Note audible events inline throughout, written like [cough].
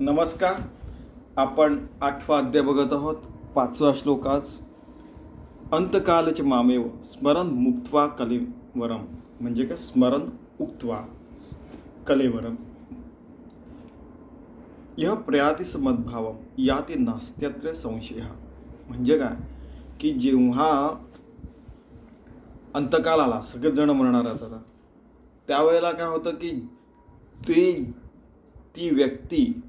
नमस्कार. आपण आठवा अध्याय बघत आहोत पाचवा श्लोक आज. अंतकालच मामेव स्मरण मुक्त्वा कलेवरम. म्हणजे काय? स्मरण उक्त्वा कलेवरम. यह प्रयातीस या ते नास्त्यत्र संशय. म्हणजे काय? की जेव्हा अंतकाल आला सगळेजण म्हणणार आता. त्यावेळेला काय होतं की ते ती व्यक्ती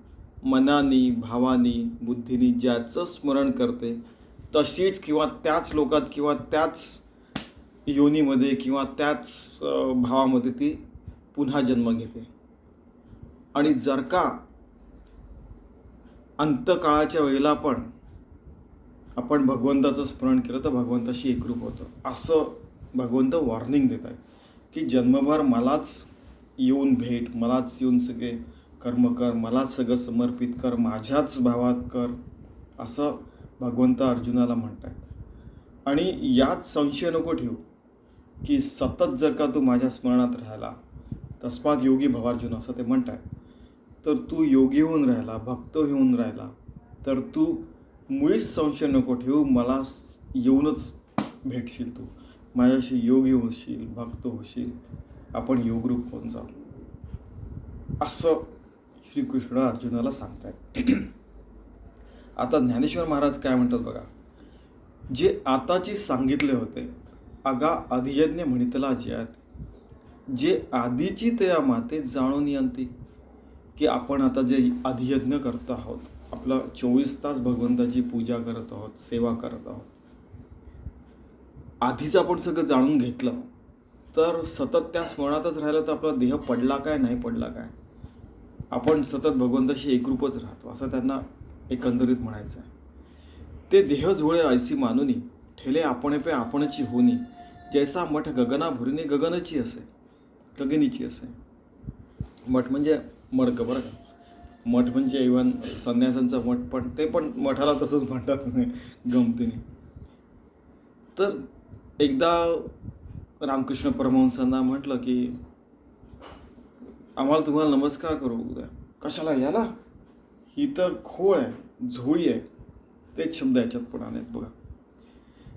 मनानी भावानी बुद्धीनी ज्याचं स्मरण करते तशीच किंवा त्याच लोकात किंवा त्याच योनीमध्ये किंवा त्याच भावामध्ये ती पुन्हा जन्म घेते. आणि जर का अंतकाळाच्या वेळेला पण आपण भगवंताचं स्मरण केलं तर भगवंताशी एकरूप होतं. असं भगवंत वॉर्निंग देत आहे की जन्मभर मलाच येऊन भेट मलाच येऊन सगळे कर्म कर मलाच सगळं समर्पित कर माझ्याच भावात कर असं भगवंत अर्जुनाला म्हणत आहेत आणि यात संशय नको ठेवू की सतत जर का तू माझ्या स्मरणात राहिला तस्मात योगी भवार्जुन असं ते म्हणत आहेत तर तू योगी होऊन राहिला भक्त होऊन राहिला तर तू मुळीच संशय नको ठेवू मला येऊनच भेटशील तू. माझ्याशी योगी होशील भक्त होशील आपण योगरूप होऊन जाऊ. असं श्रीकृष्ण अर्जुनाला सांगतायत. आता ज्ञानेश्वर महाराज काय म्हणतात बघा जे आताची सांगितले होते अगा अधियज्ञ म्हणितला जयात जे आधीची तया माते जाणून यंती की आपण आता जे अधियज्ञ करत आहोत आपलं चोवीस तास भगवंताची पूजा करत आहोत सेवा करत आहोत आधीच आपण सगळं जाणून घेतलं तर सतत त्या स्मरणातच राहिलं तर आपला देह पडला काय नाही पडला काय? आपण सतत भगवंताशी एकरूपच राहतो असं त्यांना एकंदरीत म्हणायचं आहे. ते देह झोळे ऐसी मानुनी ठेले आपण पे आपणची होनी जैसा मठ गगनाभुरीने गगनची असे गगनीची असे. मठ म्हणजे मडक बरं का? मठ म्हणजे इव्हन संन्यासांचा मठ पण ते पण मठाला तसंच म्हणतात गमतीने. तर एकदा रामकृष्ण परमहंसांना म्हटलं की आम्हाला तुम्हाला नमस्कार करू उद्या. कशाला याला? ही तर खोळ आहे झोळी आहे. तेच शब्द याच्यात पण आले बघा.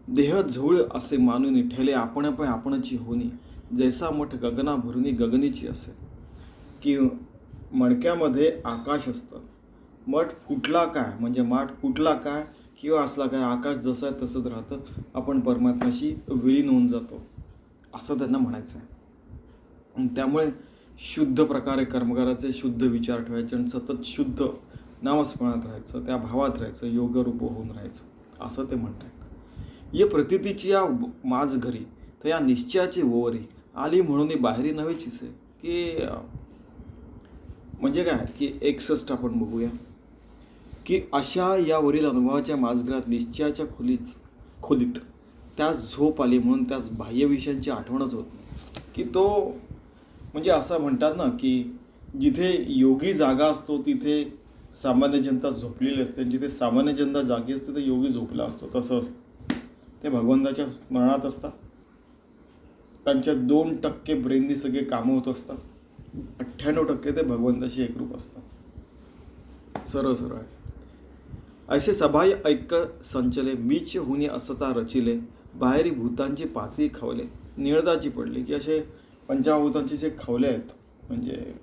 देह झोळ असे मानुनी ठेले आपण पण आपणची होनी जैसा मठ गगना भरुनी गगनीची असे. की मडक्यामध्ये आकाश असतं. मठ फुटला काय? म्हणजे माठ फुटला काय? किंवा असला काय? आकाश जसं आहे तसंच राहतं. आपण परमात्म्याशी विलीन होऊन जातो. असं त्यांना म्हणायचं आहे त्यामुळे शुद्ध प्रकारे कर्म करायचे शुद्ध विचार ठेवायचे आणि सतत शुद्ध नामस्मरणात राहायचं त्या भावात राहायचं योगरूप होऊन राहायचं असं ते म्हणतात ये प्रतितीची या माझ घरी तर या निश्चयाची ओवरी. आली म्हणून बाहेरी नव्हेचीच आहे की म्हणजे काय? की एकसष्ट आपण बघूया. की अशा यावरील अनुभवाच्या माजघरात निश्चयाच्या खोलीच खोलीत त्यास झोप आली म्हणून त्यास बाह्य विषयांची आठवणच होत की तो म्हणजे असं म्हणतात ना की जिथे योगी जागा असतो तिथे सामान्य जनता झोपलेली असते. जिथे सामान्य जनता जागी असते तर योगी झोपला असतो. तसं असतं. ते भगवंताच्या स्मरणात असतात. त्यांच्या दोन टक्के ब्रेननी सगळे कामं होत असतात. अठ्ठ्याण्णव टक्के ते भगवंताशी एकरूप असतात. सरळ सरळ. आहे ऐसे सभाय ऐक संचले. मीच हुनी असता रचिले. बाहेरी भूतांची पाचही खावले. निळदाची पडली की असे पंचाभूतांचे जे खवले आहेत म्हणजे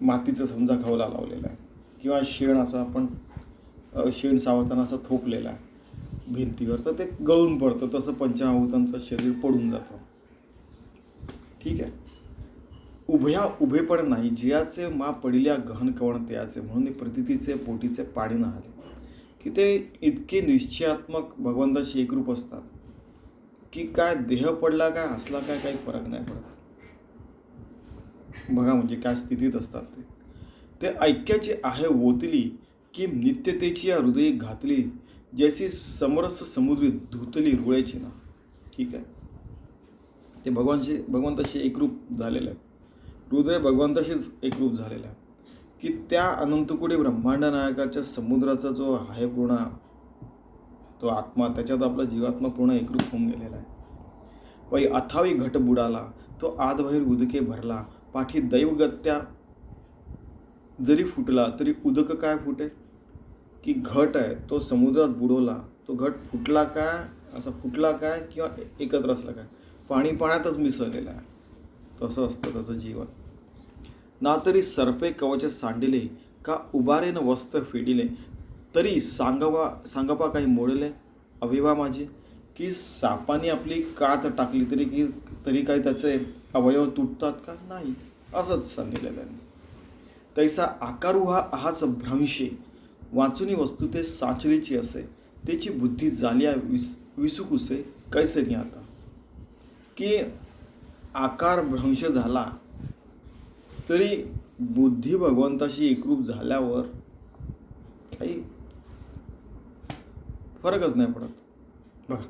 मातीचं समजा खवला लावलेला आहे किंवा शेण असं आपण शेण सावरताना असं थोपलेलं आहे भिंतीवर तर ते गळून पडतं तसं पंचाभूतांचं शरीर पडून जातं. ठीक आहे? उभया उभेपण नाही जियाचे मा पडिल्या गहन कवण त्याचे म्हणून प्रतितीचे पोटीचे पाणी नाहले. की ते इतके निश्चयात्मक भगवंताशी एकरूप असतात की काय देह पडला काय असला काय काही फरक नाही पडत. बघा म्हणजे काय स्थितीत असतात ते. ते ऐक्याची आहे ओतली की नित्यतेची या हृदय घातली जैसी समरस समुद्री धुतली रुळ्याची ना. ठीक आहे? ते भगवानशी भगवंताशी एकरूप झालेलं आहे हृदय भगवंताशीच एकरूप झालेलं आहे की त्या अनंतकुडी ब्रह्मांड नायकाच्या समुद्राचा जो आहे पूर्ण तो आत्मा त्याच्यात आपला जीवात्मा पूर्ण एकरूप होऊन गेलेला आहे. पै अथावी घट बुडाला तो आतबाहेर उदके भरला पाठी दैवगत्या जरी फुटला तरी उदक काय फुटे? की घट आहे तो समुद्रात बुडवला तो घट फुटला काय? असा फुटला काय किंवा एकत्र असला काय? पाणी पाण्यातच मिसळलेलं आहे. तसं असतं त्याचं जीवन. ना तरी सर्पे कवच सांडिले का उबारेनं वस्त्र फेडिले तरी सांगवा सांगपा काही मोडले? अविवा माझी की सापाने आपली कात टाकली तरी की तरी काही त्याचे अवयव तुटतात का? नाही. असंच सांगितलेलं आहे. तैसा आकारू हा हाच भ्रंशे. वाचुनी वस्तू ते साचरीची असे. त्याची बुद्धी जालिया विस विसुकुसे कैसे नाही आता की आकार भ्रंश झाला तरी बुद्धी भगवंताशी एकरूप झाल्यावर काही फरकच नाही पडत. बघा.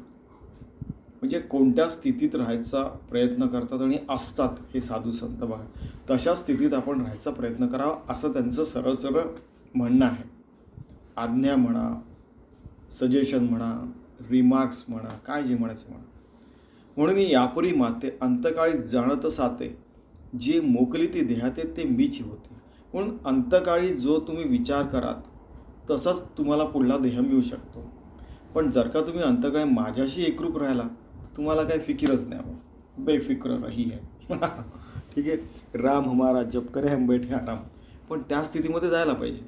म्हणजे कोणत्या स्थितीत राहायचा प्रयत्न करतात आणि असतात हे साधू संत बघा. तशा स्थितीत आपण राहायचा प्रयत्न करावा असं त्यांचं सरळ सरळ म्हणणं आहे. आज्ञा म्हणा सजेशन म्हणा रिमार्क्स म्हणा काय जे म्हणायचं म्हणा. म्हणून यापुरी माते अंतकाळी जाणत साते जे मोकली ती देहाते ते मीच होते म्हणून अंतकाळी जो तुम्ही विचार करात तसाच तुम्हाला पुढला देह मिळू शकतो. पण जर का तुम्ही अंतकाळी माझ्याशी एकरूप राहिला तुम्हाला काही फिकीरच नाही मग बेफिक्र ही. आहे [laughs] ठीक आहे? राम हमारा जप करे हम बैठे आराम पण त्या स्थितीमध्ये जायला पाहिजे.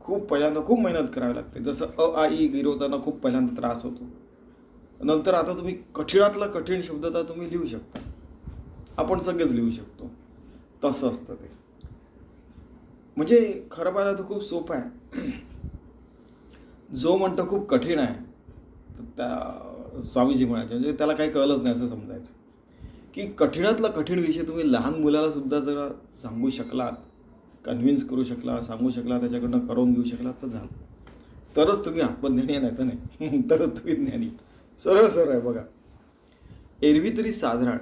खूप पहिल्यांदा खूप मेहनत करावी लागते. जसं अ आ ई गिरवताना खूप पहिल्यांदा त्रास होतो. नंतर आता तुम्ही कठीणातला कठीण शब्द तर तुम्ही लिहू शकता. आपण सगळेच लिहू शकतो. तसं असतं ते. म्हणजे खरं पाहिलं तर खूप सोपं आहे. [clears throat] जो म्हणतो खूप कठीण आहे तर त्या स्वामीजी म्हणायचे म्हणजे त्याला काही कळलंच नाही असं समजायचं. की कठीणातला कठीण विषय तुम्ही लहान मुलाला सुद्धा जर सांगू शकलात कन्व्हिन्स करू शकला सांगू शकला त्याच्याकडनं करून घेऊ शकला तर झालं. तरच तुम्ही आत्मज्ञानी नाही तर [laughs] नाही. तरच तुम्ही ज्ञानी. सरळ सरळ आहे बघा. एरवी तरी साधारण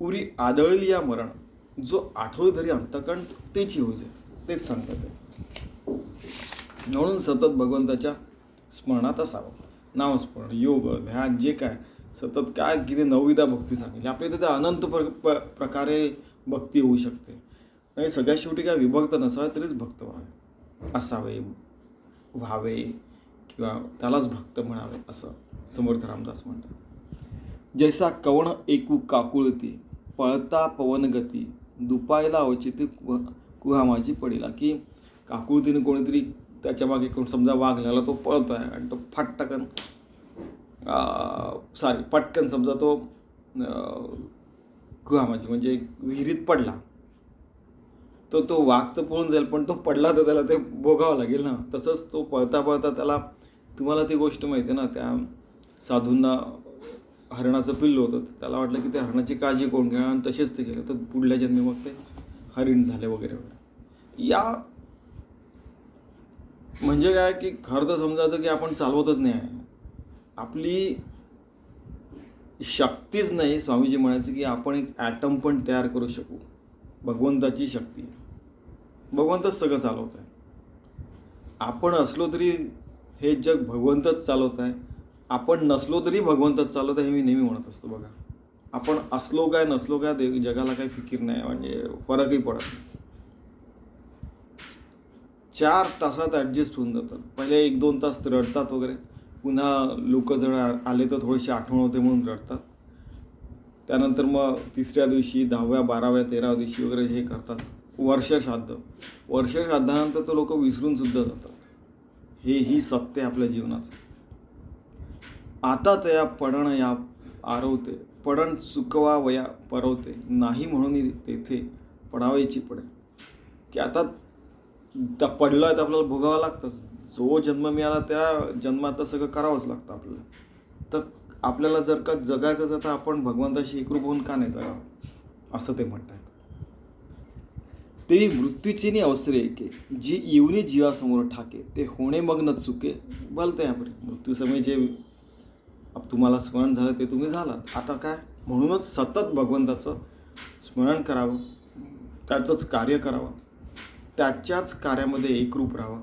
उरी आदळली या मरण जो आठवली तरी अंतकण तेची होजे तेच सांगतात. म्हणून सतत भगवंताच्या स्मरणात असावं. नामस्मरण योग ध्यान जे काय सतत काय किती नवविधा भक्ती सांगितली आपल्या इथे अनंत प्र प- प्रकारे भक्ती होऊ शकते. नाही सगळ्यात शेवटी काय विभक्त नसावे तरीच भक्त व्हावे. असावे व्हावे किंवा त्यालाच भक्त म्हणावे असं समर्थ रामदास म्हणतात. जैसा कवण एकू काकुळती पळता पवन गती दुपायला अवचित कुहा कुहामाची पडिला. की काकुळतीने कोणीतरी त्याच्यामागे कोण समजा वाघल्याला तो पळतो आहे आणि तो फटकन सॉरी पटकन समजा तो कुहामाची म्हणजे विहिरीत पडला. तर तो वाघ तर पळून जाईल पण तो पडला तर त्याला ते भोगावं लागेल ना. तसंच तो पळता पळता त्याला तुम्हाला ती गोष्ट माहिती आहे ना त्या साधूंना हरणाचं पिल्लं होतं. तर त्याला वाटलं की ते हरणाची काळजी कोण घेणार? आणि तसेच ते केलं. तर पुढल्या जन्मी मग ते हरिण झाले वगैरे वगैरे. या म्हणजे काय की खरं तर समजायचं की आपण चालवतच नाही आहे. आपली शक्तीच नाही स्वामीजी म्हणायचं की आपण एक ॲटम पण तयार करू शकू. भगवंताची शक्ती. भगवंतच सगळं चालवत आहे. आपण असलो तरी हे जग भगवंतच चालवत आहे. आपण नसलो तरी भगवंतच चालवत आहे हे मी नेहमी म्हणत असतो बघा. आपण असलो काय नसलो काय देव जगाला काही फिकीर नाही म्हणजे फरकही पडत नाही. चार तासात ॲडजस्ट होऊन जातात. पहिले एक दोन तास रडतात वगैरे. पुन्हा लोक जर आले तर थोडीशी आठवण होते म्हणून रडतात. त्यानंतर मग तिसऱ्या दिवशी दहाव्या बाराव्या तेराव्या दिवशी वगैरे हे करतात. वर्षश्राद्ध. वर्षश्राद्धानंतर तर लोक विसरूनसुद्धा जातात. हे ही सत्य आपल्या जीवनाचं. आता तया पडण या आरवते. पडण चुकवा वया परवते नाही म्हणून तेथे पडावायची पडे. की आता त्या पडलं आहे तर आपल्याला भोगावं लागतंच जो जन्म मिळाला त्या जन्मात सगळं करावंच लागतं आपल्याला. तर आपल्याला जर का जगायचं तर आपण भगवंताशी एकरूप होऊन का नाही जगावं? असं ते म्हणतात ते मृत्यूचीनी अवसरे एके जी येऊनी जीवासमोर ठाके ते होणे मग न चुके बोलते आपण मृत्यूसमयी जे तुम्हाला स्मरण झालं ते तुम्ही झालात. आता काय? म्हणूनच सतत भगवंताचं स्मरण करावं त्याचंच कार्य करावं. त्याच्याच कार्यामध्ये एकरूप राहावं.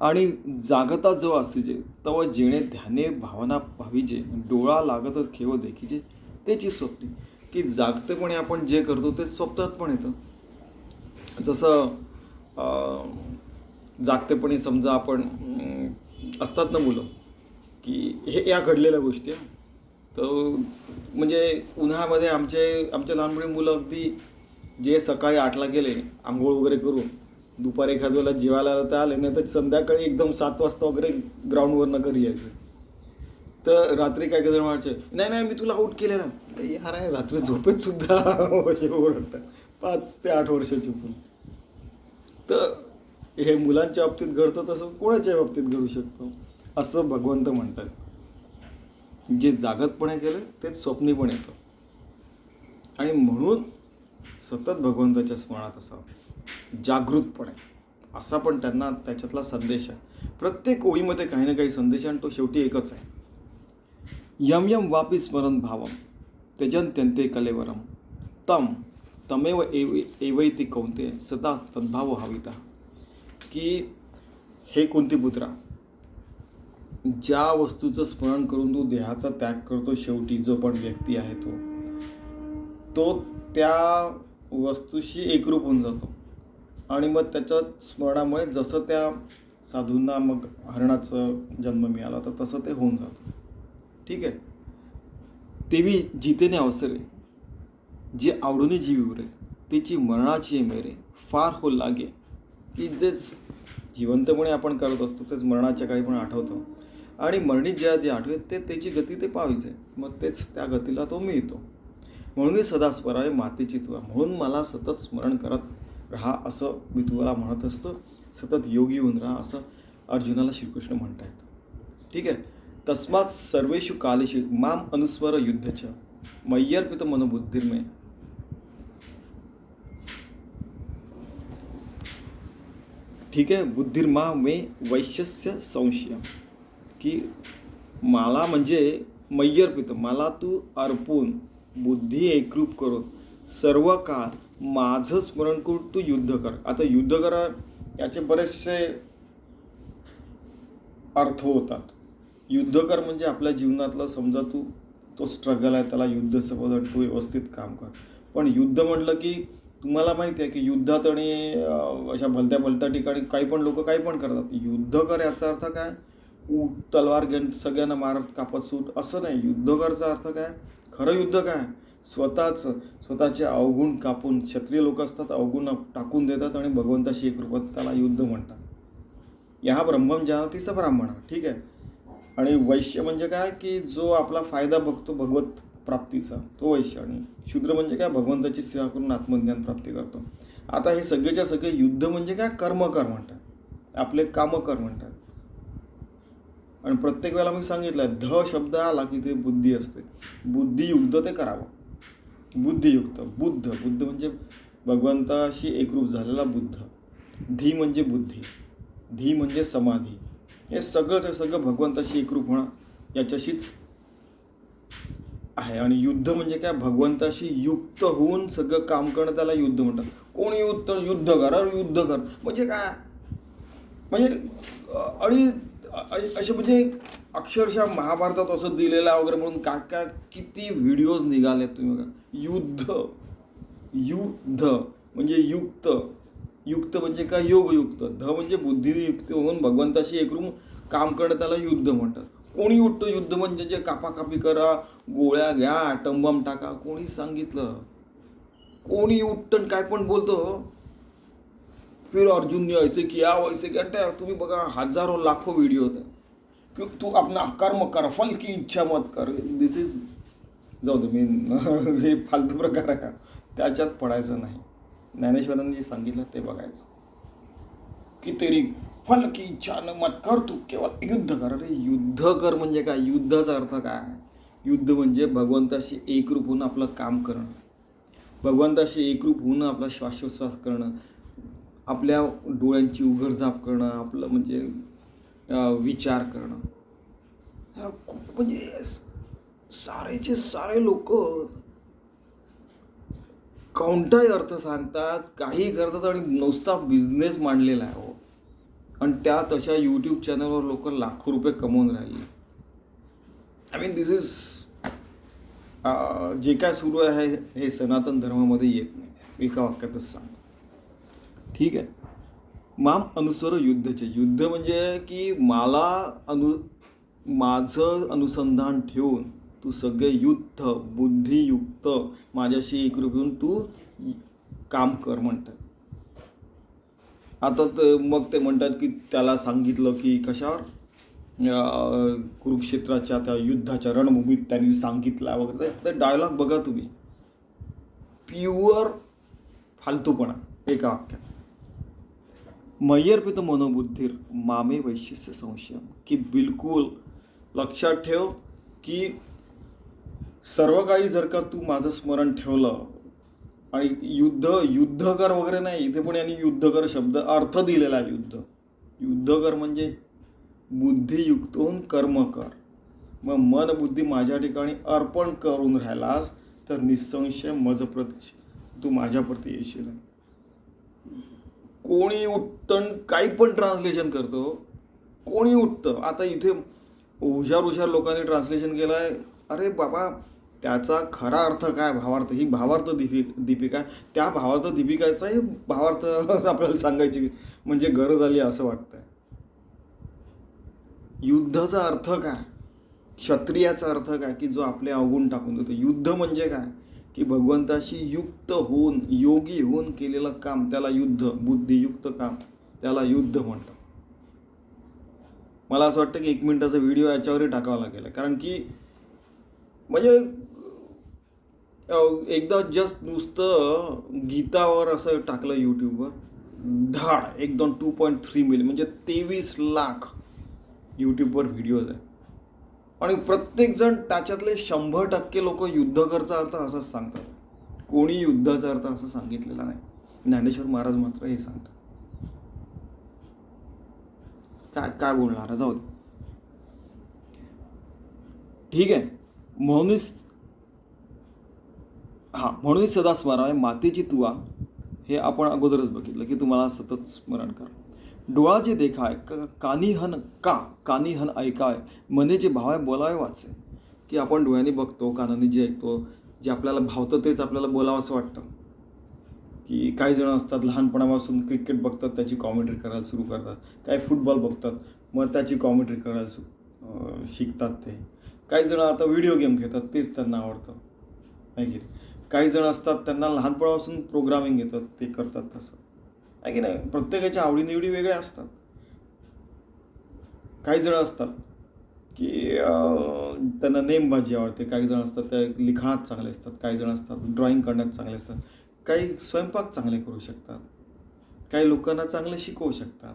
आणि जागता जो असे तव जेणे ध्याने भावना भावीजे डोळा लागतच खेव देखीजे त्याची स्वप्ने की जागतेपणे आपण जे करतो ते स्वप्नात पण येतं जसं जागतेपणे समजा आपण असतात ना मुलं की हे या घडलेल्या गोष्टी आहे. तर म्हणजे उन्हाळ्यामध्ये आमचे आमच्या लहानपणी मुलं अगदी जे सकाळी आठला गेले आंघोळ वगैरे करून दुपारी एखाद वेळेला जेवायला आलं तर आले नाही तर संध्याकाळी एकदम सात वाजता वगैरे ग्राउंडवरनं घरी यायचं. तर रात्री काय काय जण म्हणायचे नाही नाही मी तुला आऊट केलेला. यार आहे रात्री झोपेत सुद्धा ओरडतात पाच ते आठ वर्षाची पण तर हे मुलांच्या बाबतीत घडतं तसं कोणाच्या बाबतीत घडू शकतो. असं भगवंत म्हणतात. जे जागतपणे केलं तेच स्वप्नी पण येतं. आणि म्हणून सतत भगवंताच्या स्मरणात असावं. जागृतपणे. असा पण त्यांना त्याच्यातला संदेश आहे. प्रत्येक ओळीमध्ये काही ना काही संदेश आणि तो शेवटी एकच आहे. यम यम वापी स्मरण भावम. त्यजंत्यंते कलेवरम. तम तमेव एव एवैती कौंते सदा तद्भाव हविता. की हे कोणती पुत्रा? ज्या वस्तूचं स्मरण करून तू देहाचा त्याग करतो शेवटी जो पण व्यक्ती आहे तो. तो त्या वस्तूशी एकरूप होऊन जातो. आणि मग त्याच्या स्मरणामुळे जसं त्या साधूंना मग हरणाचं जन्म मिळाला तर तसं ते होऊन जातं. ठीक आहे? तेवी जितेने अवसरे जे आवडून जीवी उरे तिची मरणाची मेरे फार हो लागे. की जेच जिवंतपणे आपण करत असतो तेच मरणाच्या काळी पण आठवतो. आणि मरणी ज्या जे आठवते ते त्याची गती ते पावीच आहे मग तेच त्या गतीला तो मिळतो. म्हणून सदा स्मरावे मातेची तुला. म्हणून मला सतत स्मरण करत राहा असं मी तुम्हाला म्हणत असतो. सतत योगी होऊन राहा असं अर्जुनाला श्रीकृष्ण म्हणतायत ठीक आहे? तस्मात सर्वेषु कालेषु माम अनुस्वर युद्धच मय्यर्पित मनोबुद्धिर्मय ठीक आहे? बुद्धिर्मा मे वैश्यस्य संशय की मला म्हणजे मय्यर्पित मला तू अर्पून. बुद्धी एकरूप करून सर्व काळ माझं स्मरण करून तू युद्ध कर. आता युद्ध करा याचे बरेचसे अर्थ होतात. युद्ध कर म्हणजे आपल्या जीवनातलं समजा तू तो स्ट्रगल आहे त्याला युद्ध समज तू व्यवस्थित काम कर. पण युद्ध म्हटलं की तुम्हाला माहिती आहे की युद्धात आणि अशा भलत्या भलत्या ठिकाणी काही पण लोक काही पण करतात. युद्ध कर याचा अर्थ काय? ऊट तलवार घेऊन सगळ्यांना मारत कापत सूट असं नाही. युद्ध करचा अर्थ काय? खरं युद्ध काय? स्वतःच स्वतःचे अवगुण कापून क्षत्रिय लोक असतात अवगुण टाकून देतात आणि भगवंताशी एक रूपात त्याला युद्ध म्हणतात. या ब्रह्मम जानातीचा ब्राह्मण ठीक आहे? आणि वैश्य म्हणजे काय? की जो आपला फायदा बघतो भगवत प्राप्तीचा तो वैश्य. आणि शूद्र म्हणजे काय? भगवंताची सेवा करून आत्मज्ञान प्राप्ती करतो. आता हे सगळेच्या सगळे युद्ध म्हणजे काय? कर्म कर म्हणतात. आपले कामकर म्हणतात. आणि प्रत्येक वेळेला मी सांगितलं ध शब्द आला की ते बुद्धी असते. बुद्धियुक्त ते करावं. बुद्धियुक्त बुद्ध. बुद्ध म्हणजे भगवंताशी एकरूप झालेला बुद्ध. धी म्हणजे बुद्धी. धी म्हणजे समाधी. हे सगळंच सगळं भगवंताशी एकरूप होणं याच्याशीच आहे. आणि युद्ध म्हणजे काय? भगवंताशी युक्त होऊन सगळं काम करणं त्याला युद्ध म्हणतात. कोण युद्ध? युद्ध कर युद्ध कर म्हणजे काय? म्हणजे आणि असे म्हणजे अक्षरशः महाभारतात असं दिलेलं वगैरे म्हणून काय काय किती व्हिडिओज निघाले तुम्ही बघा. युद्ध युद्ध म्हणजे युक्त. युक्त म्हणजे काय? योगयुक्त. ध म्हणजे बुद्धियुक्त होऊन भगवंताशी एकरूम काम करणं त्याला युद्ध म्हणतात. कोणी उठतं युद्ध म्हणजे जे कापाकापी करा गोळ्या घ्या टंबम टाका. कोणी सांगितलं? कोणी उठतं काय पण बोलतो? फिर अर्जुन ने ऐसे किया वैसे किया त्या तुम्ही बघा हजारो लाखो व्हिडिओ होते की तू आपला कर्म कर फल की इच्छा मत कर। दिस इज जाऊ दे मी [laughs] हे फालतू प्रकार आहे. त्याच्यात पडायचं नाही. ज्ञानेश्वरांनी जे सांगितलं ते बघायचं. की तेरी फल की इच्छा न मत कर तू केवळ युद्ध कर. अरे युद्ध कर म्हणजे काय? युद्धाचा अर्थ काय युद्ध म्हणजे भगवंताशी एकरूप होऊन आपलं काम करणं. भगवंताशी एकरूप होऊन आपला श्वासोश्वास करणं. आपल्या डोळ्यांची उघडझाप करणं आपलं म्हणजे विचार करणं. ह्या खूप म्हणजे सारेचे सारे लोक कोणताही अर्थ सांगतात काही करतात आणि नुसता बिझनेस मांडलेला आहे हो. आणि त्या तशा यूट्यूब चॅनलवर लोक लाखो रुपये कमवून राहिले. आय मीन दिस इज जे काय सुरू आहे हे सनातन धर्मामध्ये येत नाही. एका वाक्यातच सांग ठीक आहे. माम अनुस्वर युद्धचे. युद्ध म्हणजे की मला अनु माझं अनुसंधान ठेवून तू सगळे युद्ध बुद्धियुक्त माझ्याशी एकरूप होऊन तू काम कर म्हणतात. आता ते मग ते म्हणतात की त्याला सांगितलं की कशावर? कुरुक्षेत्राच्या त्या युद्धाच्या रणभूमीत त्यांनी सांगितलं वगैरे. ते- ते डायलॉग बघा तुम्ही. प्युअर फालतूपणा. एका वाक्यात. मय्यर्पित मनोबुद्धीर मामे वैशिष्य संशय की बिलकुल लक्षात ठेव की सर्व काही जर का तू माझं स्मरण ठेवलं आणि युद्ध युद्धकर वगैरे नाही इथे पण यांनी युद्धकर शब्द अर्थ दिलेला आहे युद्ध. युद्धकर म्हणजे बुद्धियुक्त होऊन कर्म कर. मग मन बुद्धी माझ्या ठिकाणी अर्पण करून राहिलास तर निसंशय मजप्रत तू माझ्याप्रती येशील. कोणी उठतं काही पण ट्रान्सलेशन करतो कोणी उठतं आता इथे हुशार हुशार लोकांनी ट्रान्सलेशन केलं आहे अरे बाबा त्याचा खरा अर्थ काय? भावार्थ. ही भावार्थ दीपी दीपिका. त्या भावार्थ दीपिकाचाही भावार्थ [laughs] आपल्याला सांगायची म्हणजे गरज आली असं वाटतंय. युद्धाचा अर्थ काय? क्षत्रियाचा अर्थ काय? की जो आपले अवगुण टाकून देतो. युद्ध म्हणजे काय? की भगवंताशी युक्त होऊन योगी होऊन केलेलं काम त्याला युद्ध बुद्धियुक्त काम त्याला युद्ध म्हणतात. मला असं वाटतं की एक मिनिटाचा व्हिडिओ याच्यावरही टाकावा लागेल. कारण की म्हणजे एकदा जस्ट नुसतं गीतावर असं टाकलं यूट्यूबवर धाड एकदम टू पॉईंट थ्री मिलियन म्हणजे तेवीस लाख यूट्यूबवर व्हिडिओज आहे आणि प्रत्येकजण त्याच्यातले शंभर टक्के लोक युद्धकरचा अर्थ असंच सांगतात. कोणी युद्धाचा अर्थ असं सांगितलेला नाही. ज्ञानेश्वर महाराज मात्र हे सांगतात. काय काय बोलणार? जाऊ दे. ठीक आहे. म्हणूनच हा म्हणूनच सदा आहे मातेची तुवा हे आपण अगोदरच बघितलं की तुम्हाला सतत स्मरण करा. डोळा जे देखाय क- कानी हन का कानी हन ऐकाय मने जे भावाय बोलावे वाचे. की आपण डोळ्यांनी बघतो कानाने जे ऐकतो जे आपल्याला भावतं तेच आपल्याला बोलावं असं वाटतं. की काही जण असतात लहानपणापासून क्रिकेट बघतात त्याची कॉमेंट्री करायला सुरू करतात. काही फुटबॉल बघतात मग त्याची कॉमेंट्री करायला सु शिकतात ते. काही जण आता व्हिडिओ गेम खेळतात तेच त्यांना आवडतं. नाही की नाही? काही जण असतात त्यांना लहानपणापासून प्रोग्रामिंग येतात ते करतात तसं. आहे की नाही? प्रत्येकाच्या आवडीनिवडी वेगळ्या असतात. काही जण असतात की त्यांना नेमबाजी आवडते. काही जण असतात त्या लिखाणात चांगले असतात. काही जण असतात ड्रॉइंग करण्यात चांगले असतात. काही स्वयंपाक चांगले करू शकतात. काही लोकांना चांगले शिकवू शकतात.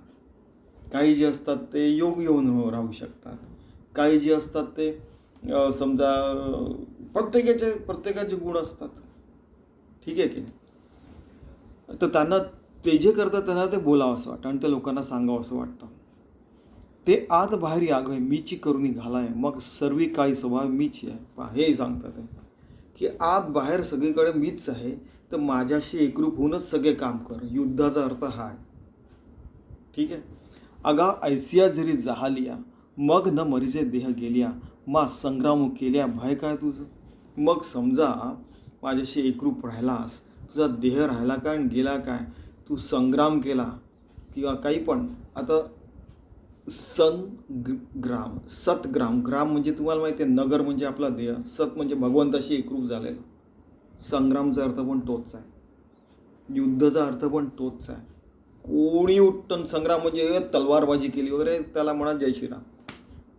काही जे असतात ते योग येऊन राहू शकतात. काही जे असतात ते समजा प्रत्येकाचे प्रत्येकाचे गुण असतात. ठीक आहे की तर त्यांना ते जे करतात त्यांना ते बोलावं असं वाटतं आणि ते लोकांना सांगावं असं वाटतं. ते आत बाहेर यागय मीची करुणी घालाय मग सर्वी काळी स्वभाव मीची आहे. हे सांगतात आहे की आत बाहेर सगळीकडे मीच आहे तर माझ्याशी एकरूप होऊनच सगळे काम कर. युद्धाचा अर्थ हा आहे. ठीक आहे? अगा ऐसिया जरी जहालिया मग न मरीचे देह गेल्या मा संग्राम केल्या भय काय तुझं? मग समजा माझ्याशी एकरूप राहिलास तुझा देह राहिला काय आणि गेला काय? तू संग्राम केला किंवा काही पण आता सन ग्राम सतग्राम ग्राम म्हणजे तुम्हाला माहिती आहे नगर म्हणजे आपला देह सत म्हणजे भगवंताशी एकरूप झालेलं. संग्रामचा अर्थ पण तोच आहे. युद्धाचा अर्थ पण तोच आहे. कोणी उठतं संग्राम म्हणजे तलवारबाजी केली वगैरे त्याला म्हणा जय श्रीराम.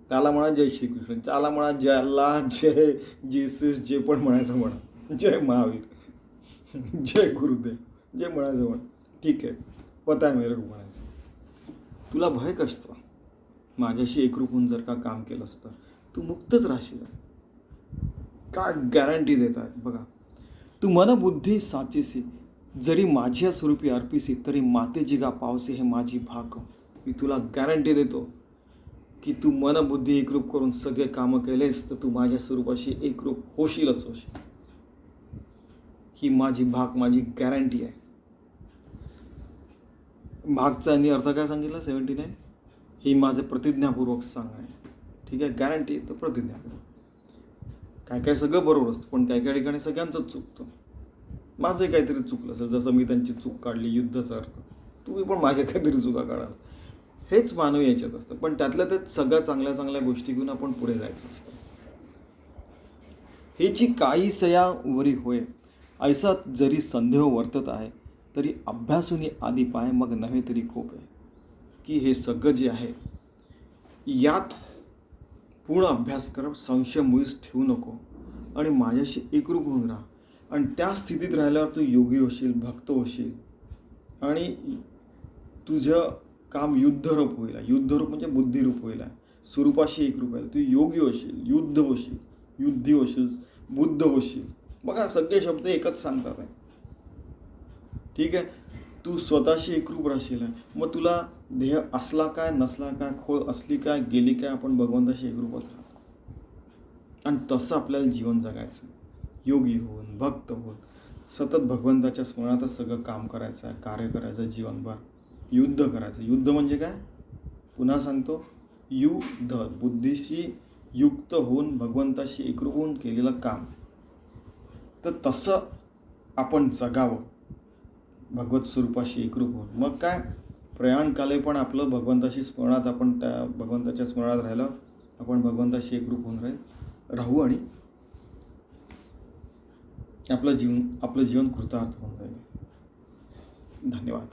त्याला म्हणा जय श्रीकृष्ण. त्याला म्हणा जय जय जेसस जे पण म्हणायचं म्हणा. जय महावीर. जय गुरुदेव. जय म्हणायचं म्हणा. ठीक आहे. पता आहे मेरे को म्हणायचं तुला भय कशाचं माझ्याशी एकरूप होऊन जर का काम केलं असतं तू मुक्तच राहशील. काय गॅरंटी देत आहे बघा. तू मनबुद्धी साचेसी. जरी माझ्या स्वरूपी अर्पिसी तरी माते जिगा पावसे हे माझी भाग मी तुला गॅरंटी देतो की तू मनबुद्धी एकरूप करून सगळे कामं केलेस तर तू माझ्या स्वरूपाशी एकरूप होशीलच होशील. ही माझी भाग माझी गॅरंटी आहे. मागचा आणि अर्थ काय सांगितला? Seventy nine? ही माझं प्रतिज्ञापूर्वक सांग आहे. ठीक आहे? गॅरंटी तर प्रतिज्ञापूर्वक. काय काय सगळं बरोबर असतं पण काय काय ठिकाणी सगळ्यांचंच चुकतं माझं काहीतरी चुकलं असेल जसं मी त्यांची चूक काढली युद्धाचा अर्थ. तुम्ही पण माझ्या काहीतरी चुका काढाल हेच मानवी याच्यात असतं. पण त्यातल्या त्यात सगळ्या चांगल्या चांगल्या गोष्टी घेऊन आपण पुढे जायचं असतं. हेची काही सया वरी होय ऐसा जरी संदेह वर्तत आहे तरी अभ्यासून आधी पाय मग नव्हे तरी खूप आहे. की हे सगळं जे आहे यात पूर्ण अभ्यास कर संशय मुळीच ठेवू नको आणि माझ्याशी एकरूप होऊन राहा. आणि त्या स्थितीत राहिल्यावर तू योगी होशील भक्त होशील आणि तुझं काम युद्धरूप होईल. युद्धरूप म्हणजे बुद्धिरूप होईल. स्वरूपाशी एकरूप होईल तू योगी होशील युद्ध होशील युद्धी होशील बुद्ध होशील. बघा सगळे शब्द एकच सांगतात. आहे ठीक आहे? तू स्वतःशी एकरूप राहशील मग तुला देह असला काय नसला काय खोळ असली काय गेली काय आपण भगवंताशी एकरूपच राहतो. आणि तसं आपल्याला जीवन जगायचं. योगी होऊन भक्त होऊन सतत भगवंताच्या स्मरणातच सगळं काम करायचं आहे कार्य करायचं जीवनभर. युद्ध करायचं. युद्ध म्हणजे काय? पुन्हा सांगतो. युद्ध. बुद्धीशी युक्त होऊन भगवंताशी एकरूप होऊन केलेलं काम. तर तसं आपण जगावं. भगवत स्वरूपाशी एकरूप होऊन. मग काय? प्रयाणकाले पण आपलं भगवंताशी स्मरणात आपण त्या भगवंताच्या स्मरणात राहिलं आपण भगवंताशी एकरूप होऊन राहील. राहू आणि आपलं जीवन आपलं जीवन कृतार्थ होऊन जाईल. धन्यवाद.